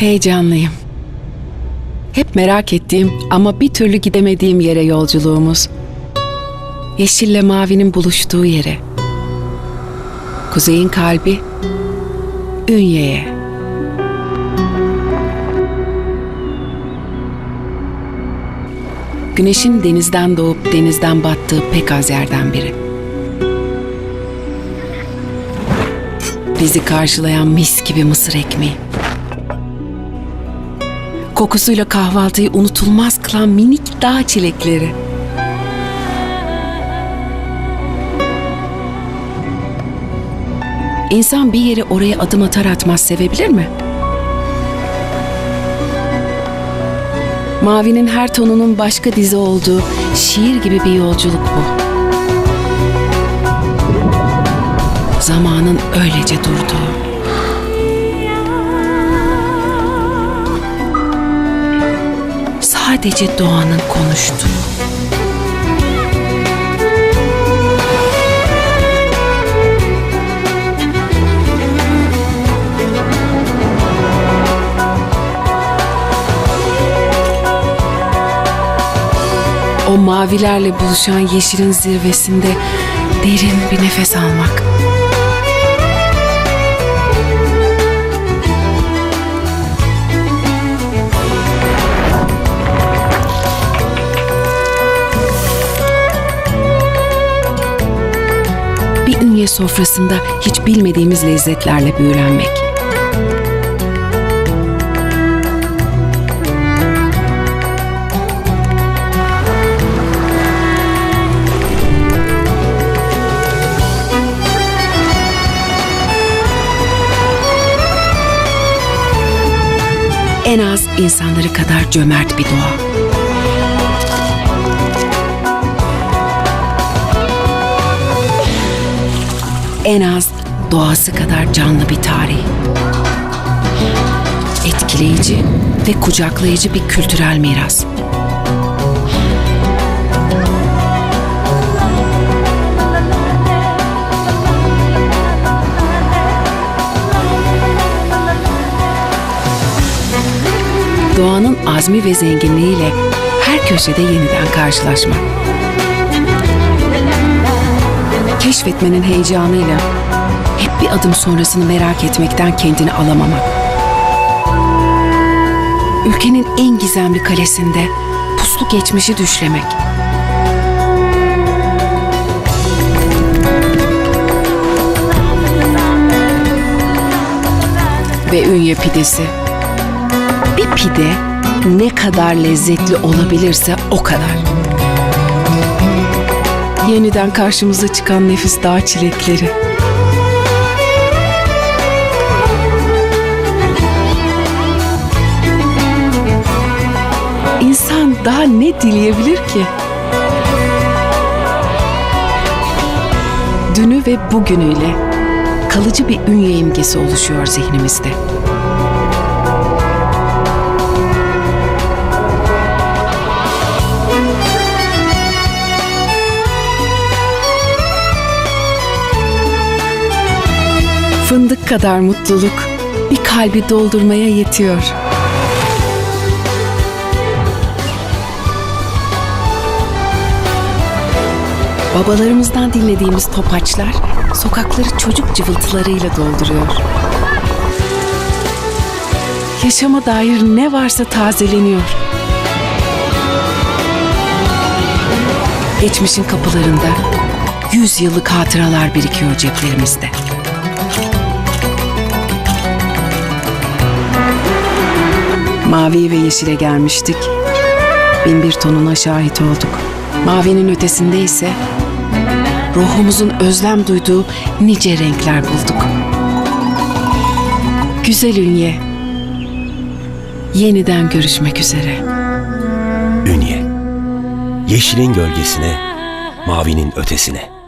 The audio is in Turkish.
Heyecanlıyım. Hep merak ettiğim ama bir türlü gidemediğim yere yolculuğumuz. Yeşille mavinin buluştuğu yere. Kuzeyin kalbi Ünye'ye. Güneşin denizden doğup denizden battığı pek az yerden biri. Bizi karşılayan mis gibi mısır ekmeği. Kokusuyla kahvaltıyı unutulmaz kılan minik dağ çilekleri. İnsan bir yeri oraya adım atar atmaz sevebilir mi? Mavinin her tonunun başka dizi olduğu şiir gibi bir yolculuk bu. Zamanın öylece durduğu. Sadece doğanın konuştuğu. O mavilerle buluşan yeşilin zirvesinde derin bir nefes almak. Ünye sofrasında hiç bilmediğimiz lezzetlerle büyülenmek. En az insanları kadar cömert bir doğa. En az doğası kadar canlı bir tarih. Etkileyici ve kucaklayıcı bir kültürel miras. Doğanın azmi ve zenginliğiyle her köşede yeniden karşılaşmak. Keşfetmenin heyecanıyla hep bir adım sonrasını merak etmekten kendini alamamak. Ülkenin en gizemli kalesinde puslu geçmişi düşlemek. Ve ünye pidesi. Bir pide ne kadar lezzetli olabilirse o kadar. Yeniden karşımıza çıkan nefis dağ çilekleri. İnsan daha ne dileyebilir ki? Dünü ve bugünüyle kalıcı bir ünye imgesi oluşuyor zihnimizde. Fındık kadar mutluluk bir kalbi doldurmaya yetiyor. Babalarımızdan dinlediğimiz topaçlar sokakları çocuk cıvıltılarıyla dolduruyor. Yaşama dair ne varsa tazeleniyor. Geçmişin kapılarında yüz yıllık hatıralar birikiyor ceplerimizde. Mavi ve yeşile gelmiştik. Bin bir tonuna şahit olduk. Mavinin ötesinde ise ruhumuzun özlem duyduğu nice renkler bulduk. Güzel Ünye. Yeniden görüşmek üzere. Ünye. Yeşilin gölgesine, mavinin ötesine.